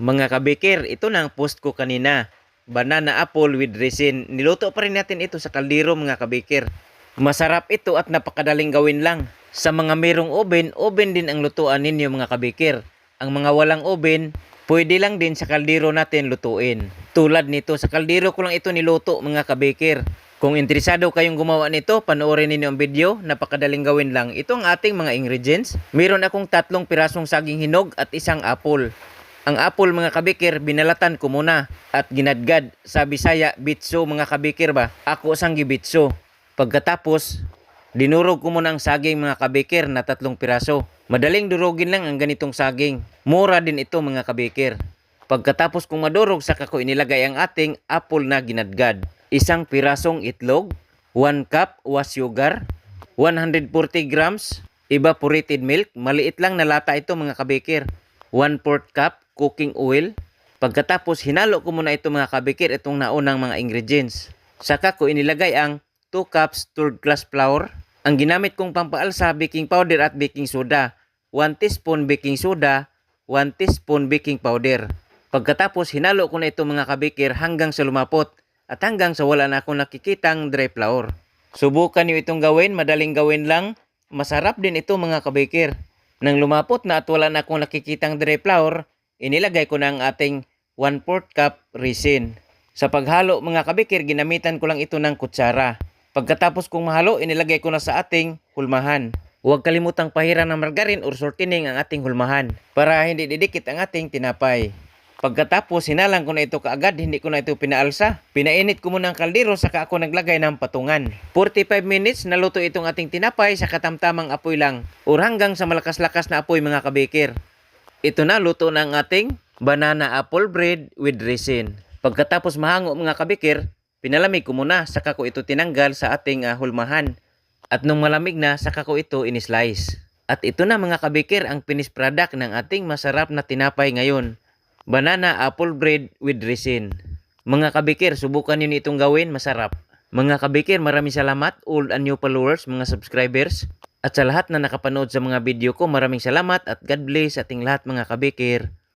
Mga kabikir, ito na ang post ko kanina. Banana apple with resin. Niluto pa rin natin ito sa kaldero mga kabikir. Masarap ito at napakadaling gawin lang. Sa mga merong oven, oven din ang lutuan ninyo mga kabikir. Ang mga walang oven, pwede lang din sa kaldero natin lutuin. Tulad nito, sa kaldero ko lang ito niluto mga kabikir. Kung interesado kayong gumawa nito, panoorin ninyo ang video. Napakadaling gawin lang. Ito ang ating mga ingredients. Meron akong tatlong pirasong saging hinog at isang apple. Ang apple mga kabikir, binalatan ko muna at ginadgad. Sa Bisaya, bitso mga kabikir ba? Ako sang gibitso. Pagkatapos, dinurog ko muna ang saging mga kabikir na tatlong piraso. Madaling durugin lang ang ganitong saging. Mura din ito mga kabikir. Pagkatapos kong madurog, saka ko inilagay ang ating apple na ginadgad. Isang pirasong itlog, 1 cup was sugar, 140 grams evaporated milk. Maliit lang na lata ito mga kabikir. 1 4 cup cooking oil. Pagkatapos hinalo ko muna ito mga kabikir itong naunang mga ingredients. Saka ko inilagay ang 2 cups third class flour. Ang ginamit kong pampaalsa baking powder at baking soda. 1 teaspoon baking soda, 1 teaspoon baking powder. Pagkatapos hinalo ko na ito mga kabikir hanggang sa lumapot at hanggang sa wala na akong nakikitang dry flour. Subukan niyo itong gawin, madaling gawin lang. Masarap din ito mga kabikir. Nang lumapot na at wala na akong nakikitang dry flour, inilagay ko na ating 1 4 cup resin. Sa paghalo mga kabikir, ginamitan ko lang ito ng kutsara. Pagkatapos kong mahalo, inilagay ko na sa ating hulmahan. Huwag kalimutang pahiran ng margarin or shortening ang ating hulmahan para hindi didikit ang ating tinapay. Pagkatapos, hinalang ko na ito kaagad, hindi ko na ito pinaalsa. Pinainit ko muna ang kaldero, saka ako naglagay ng patungan. 45 minutes, naluto itong ating tinapay sa katamtamang apoy lang. Or hanggang sa malakas-lakas na apoy mga kabikir. Ito na, luto na ang ating banana apple bread with resin. Pagkatapos mahango mga kabikir, pinalamig ko muna, saka ko ito tinanggal sa ating ah, hulmahan. At nung malamig na, saka ko ito in-slice. At ito na mga kabikir ang finished product ng ating masarap na tinapay ngayon. Banana apple bread with resin. Mga kabikir, subukan niyo itong gawin, masarap. Mga kabikir, maraming salamat old and new followers, mga subscribers. At sa lahat na nakapanood sa mga video ko, maraming salamat at God bless ating lahat mga kabikir.